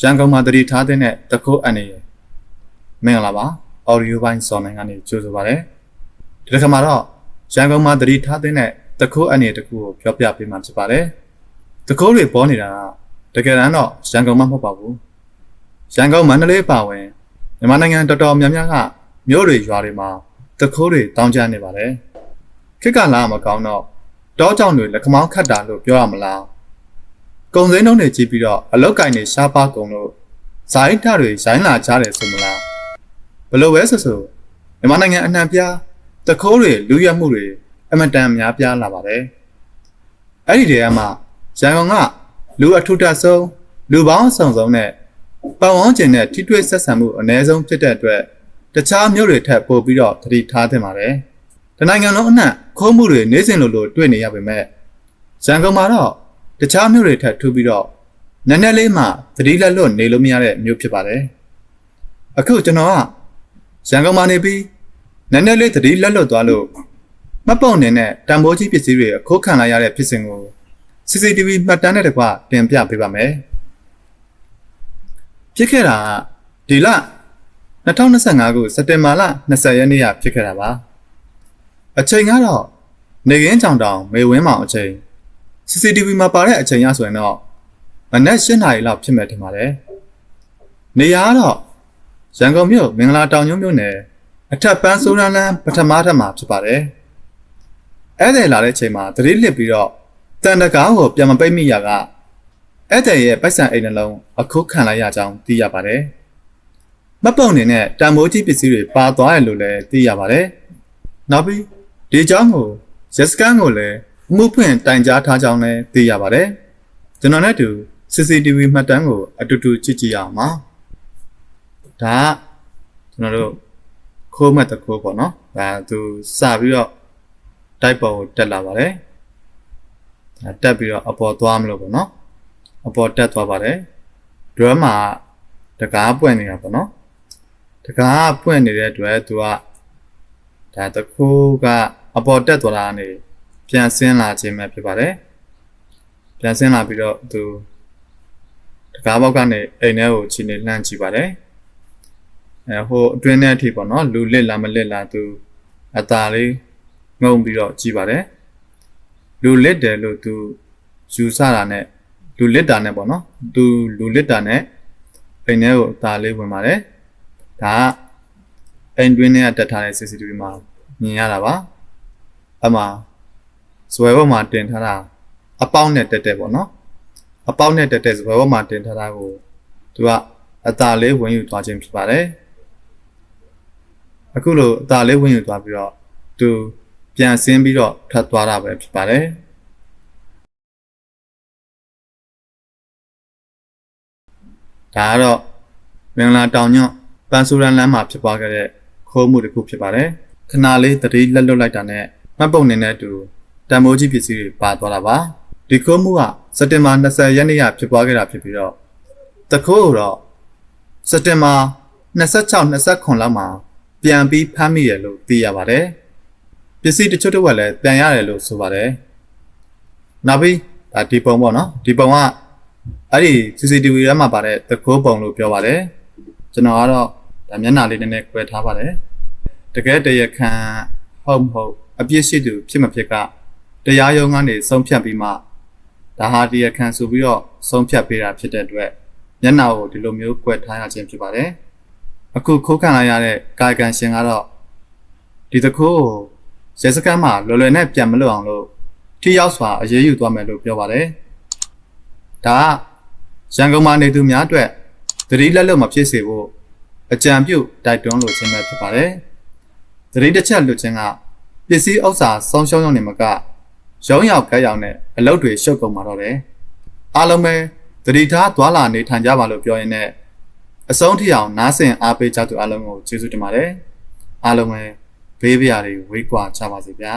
ရန်ကုန်မှာတတိထားတဲ့တခိုးအနေရမင်္ဂလာပါအော်ဒီယိုပိုင်းစော်နိုင်ကနေကြိုဆိုပါရစေဒီတစ်ခါမှာတော့ရန်ကုန်မှာတတိထားတဲ့တခိုးအနေတခုကိုပြောပြပေးမှာဖြစ်ပါတယ်တခိုးတွေပေါ်နေတာကတကယ်တမ်းတော့ရန်ကုန်မှာမဟုတ်ပါဘူးရန်ကုန်မန္တလေးပါဝင်မြန်မာနိုင်ငံတော်တော်များများကမြို့တွေရွာတွေမှာတခိုးတွေတောင်းကျနေပါတယ်ခေတ်ကလာမကောင်းတော့တောကြောင်တွေလက်ခမောင်းခတ်တာလို့ပြောရမလား ကုံစင်းတုံးတွေကြည့်ပြီးတော့အလောက်ကင်တွေရှားပါကုန်လို့ဇိုင်းဓာတ်တွေရိုင်းလာကြတယ်ဆိုမလားဘလို့ပဲဆိုဆိုမြန်မာနိုင်ငံအနှံ့ပြားတခိုးတွေလူရက်မှုတွေအမတန်များပြားလာပါတယ်အဲ့ဒီတည်းကမှရန်ကုန်ကလူအထုတဆုံးလူပေါင်းဆောင်ဆုံးနဲ့ပတ်ဝန်းကျင်နဲ့ထိတွေ့ဆက်ဆံမှုအ ਨੇ ဆုံးဖြစ်တဲ့အတွက်တခြားမြို့တွေထက်ပိုပြီးတော့သတိထားသင့်ပါတယ်တနိုင်ငံလုံးအနှံ့ခိုးမှုတွေနေစဉ်လိုလိုတွေ့နေရပါမယ်ရန်ကုန်မှာတော့ တခြားမြို့တွေထပ်ထူပြီးတော့နည်းနည်းလေးမှသတိလက်လွတ်နေလို့မရတဲ့မြို့ဖြစ်ပါတယ်။အခုကျွန်တော်ကရန်ကုန်မှာနေပြီးနည်းနည်းလေးသတိလက်လွတ်သွားလို့မတ်ပုံနေနဲ့တံမိုးကြီးပစ္စည်းတွေအခိုးခံလိုက်ရတဲ့ဖြစ်စဉ်ကို CCTV မှတ်တမ်းနဲ့တကွတင်ပြပေးပါမယ်။ဖြစ်ခဲ့တာကဒီလ2025ခုစက်တင်ဘာလ20ရက်နေ့ကဖြစ်ခဲ့တာပါ။အချိန်ကတော့နေကင်းချောင်တောင်မေဝင်းမောင်အချိန် CCTV မှာပါတဲ့အချိန်ရဆိုရင်တော့မနက်၈နာရီလောက်ဖြစ်မယ်ထင်ပါတယ်။နေရာကတော့ရန်ကုန်မြို့မင်္ဂလာတောင်ညွန့်မြို့နယ်အထက်ပန်းစိုးရန်လန်းပထမထပ်မှာဖြစ်ပါတယ်။အဲ့ဒီလာတဲ့အချိန်မှာသတိလစ်ပြီးတော့တန်တကားကိုပြန်မပိတ်မိရကအဲ့တဲ့ရဲ့ပိုက်ဆံအိမ်နှလုံးအခုခံလိုက်ရကြောင်းသိရပါတယ်။မပုံနေနဲ့တံမိုးကြီးပစ္စည်းတွေပါသွားရလို့လည်းသိရပါတယ်။နောက်ပြီးဒီเจ้าကိုရက်စကန်ကိုလည်း မှုဖွင့်တိုင်ကြားထားကြောင်းလည်းသိရပါတယ်။ကျွန်တော်နဲ့အတူ CCTV မှတ်တမ်းကိုအတူတူကြည့်ကြည့်ရအောင်ပါ။ဒါကကျွန်တော်တို့ခိုးမှတ်တစ်ခိုးပေါ့နော်။ဒါသူစပြီးတော့တိုက်ပေါ်ကိုတက်လာပါတယ်။ဒါတက်ပြီးတော့အပေါ်သွားမလို့ပေါ့နော်။အပေါ်တက်သွားပါတယ်။ drum မှာတကားပွင့်နေတာပေါ့နော်။တကားပွင့်နေတဲ့အတွက်သူကဒါတစ်ခိုးကအပေါ်တက်သွားတာကနေ ပြန်ဆင်းလာခြင်းပဲဖြစ်ပါတယ်။ပြန်ဆင်းလာပြီးတော့သူတကားဘောက်ကနေအိမ်ထဲကိုခြေနေလှမ်းကြည့်ပါတယ်။အဲဟိုအတွင်းထဲအထိပေါ့နော်လူလစ်လာမလစ်လာသူအตาလေးငုံပြီးတော့ကြည့်ပါတယ်။လူလစ်တယ်လို့သူယူဆတာနဲ့လူလစ်တာနဲ့ပေါ့နော်။သူလူလစ်တာနဲ့အိမ်ထဲကိုအตาလေးဝင်ပါတယ်။ဒါကအိမ်တွင်းထဲကတက်ထားတဲ့ CCTV မှာမြင်ရတာပါ။အမှ ဇွဲဘက်မှာတင်ထားတာအပေါက်နဲ့တက်တက်ပေါ့နော်အပေါက်နဲ့တက်တက်ဇွဲဘက်မှာတင်ထားတာကိုသူကအသာလေးဝင်ယူသွားခြင်းဖြစ်ပါတယ်အခုလိုအသာလေးဝင်ယူသွားပြီးတော့သူပြန်ဆင်းပြီးတော့ထွက်သွားတာပဲဖြစ်ပါတယ်ဒါကတော့မင်္ဂလာတောင်ညွန့်ပန်ဆူရန်လမ်းမှာဖြစ်ပွားခဲ့တဲ့ခိုးမှုတစ်ခုဖြစ်ပါတယ်ခဏလေးတတိလက်လွတ်လိုက်တာနဲ့မှတ်ပုံနေတဲ့အတူ တန်မိုးကြီးပစ္စည်းတွေပါသွားတာပါဒီခိုးမှုကစက်တင်ဘာ20ရက်နေ့ကဖြစ်ပွားခဲ့တာဖြစ်ပြီးတော့တခိုးကိုတော့စက်တင်ဘာ26 29လောက်မှာပြန်ပြီးဖမ်းမိရလို့သိရပါတယ်ပစ္စည်းတချို့တော့လည်းပြန်ရတယ်လို့ဆိုပါတယ်နောက်ပြီးဒါဒီပုံပေါ့နော်ဒီပုံကအဲ့ဒီ CCTV ထဲမှာပါတဲ့တခိုးပုံလို့ပြောပါတယ်ကျွန်တော်ကတော့ဒါမျက်နှာလေးနည်းနည်းခွဲထားပါတယ်တကယ်တရခံဟုတ်မဟုတ်အပြစ်ရှိသူဖြစ်မဖြစ်က တရားရုံးကနေဆုံးဖြတ်ပြီးမှဒါဟာတရားခံဆိုပြီးတော့ဆုံးဖြတ်ပေးတာဖြစ်တဲ့အတွက်မျက်နှာကိုဒီလိုမျိုးကွက်ထားရခြင်းဖြစ်ပါတယ်အခုခိုးခံလိုက်ရတဲ့ကာယကံရှင်ကတော့ဒီတခိုးကိုရဲစခန်းမှာလွယ်လွယ်နဲ့ပြန်မလွတ်အောင်လို့ထိရောက်စွာအရေးယူသွားမယ်လို့ပြောပါတယ်ဒါကရန်ကုန်မှာနေသူများအတွက်သတိလက်လွတ်မဖြစ်စေဖို့အကြံပြုတိုက်တွန်းလိုခြင်းပဲဖြစ်ပါတယ်သတိတစ်ချက်လွတ်ခြင်းကပစ္စည်းဥစ္စာဆုံးရှုံးရုံနဲ့မက ရုံးရောက်ကက်ရောက်နဲ့အလုပ်တွေရှုပ်ကုန်မှာတော့တယ်အားလုံးပဲတတိထားသွာလာနေထိုင်ကြပါလို့ပြောရင်းနဲ့အဆုံးထိအောင်နားဆင်အားပေးကြသူအားလုံးကိုကျေးဇူးတင်ပါတယ်အားလုံးပဲဘေးပြားတွေဝေးကွာကြပါစေဗျာ